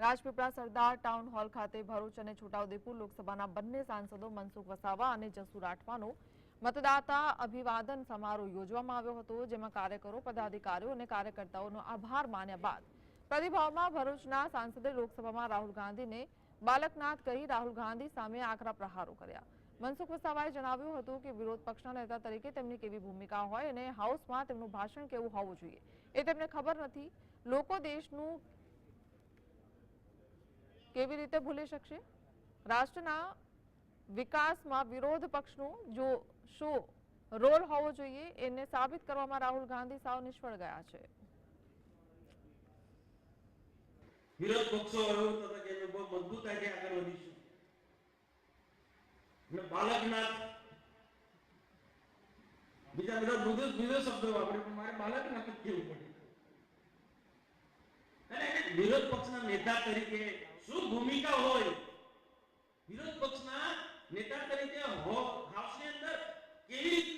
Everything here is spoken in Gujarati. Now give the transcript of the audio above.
રાજપીપળા સરદાર ટાઉન હોલ ખાતે ભરૂચ અને છોટાઉદેપુર લોકસભાના બંને સાંસદો મનસુખ વસાવા અને જસુ રાઠવાનો મતદાતા અભિવાદન સમારોહ યોજવામાં આવ્યો હતો, જેમાં કાર્યકરો, પદાધિકારીઓ અને કાર્યકર્તાઓનો આભાર માન્યા બાદ પ્રતિભાવમાં ભરૂચના સાંસદે લોકસભામાં રાહુલ ગાંધીને બાલકનાથ કહી રાહુલ ગાંધી સામે આકરા પ્રહારો કર્યા. મનસુખ વસાવાએ જણાવ્યું હતું કે વિરોધ પક્ષના નેતા તરીકે તેમની કેવી ભૂમિકા હોય અને હાઉસમાં તેમનું ભાષણ કેવું હોવું જોઈએ એ તેમને ખબર નથી. લોકો દેશનું કેવી રીતે ભૂલી શકશે? રાષ્ટ્રના વિકાસમાં વિરોધ પક્ષનો જો શું રોલ હોવો જોઈએ, એને સાબિત કરવામાં રાહુલ ગાંધી સાવ નિષ્ફળ ગયા છે. વિરોધ પક્ષો એવું થતા કે બહુ મજબૂતાઈથી આગળ વધીશું. અને બાલકનાથ, બીજા બધા બીજો બીજો શબ્દો વાપરે પણ મારે બાલકનાથ જ કેવું પડે. અને વિરોધ પક્ષના નેતા તરીકે શું ભૂમિકા હોય? વિરોધ પક્ષના નેતા તરીકે હાઉસની અંદર કેવી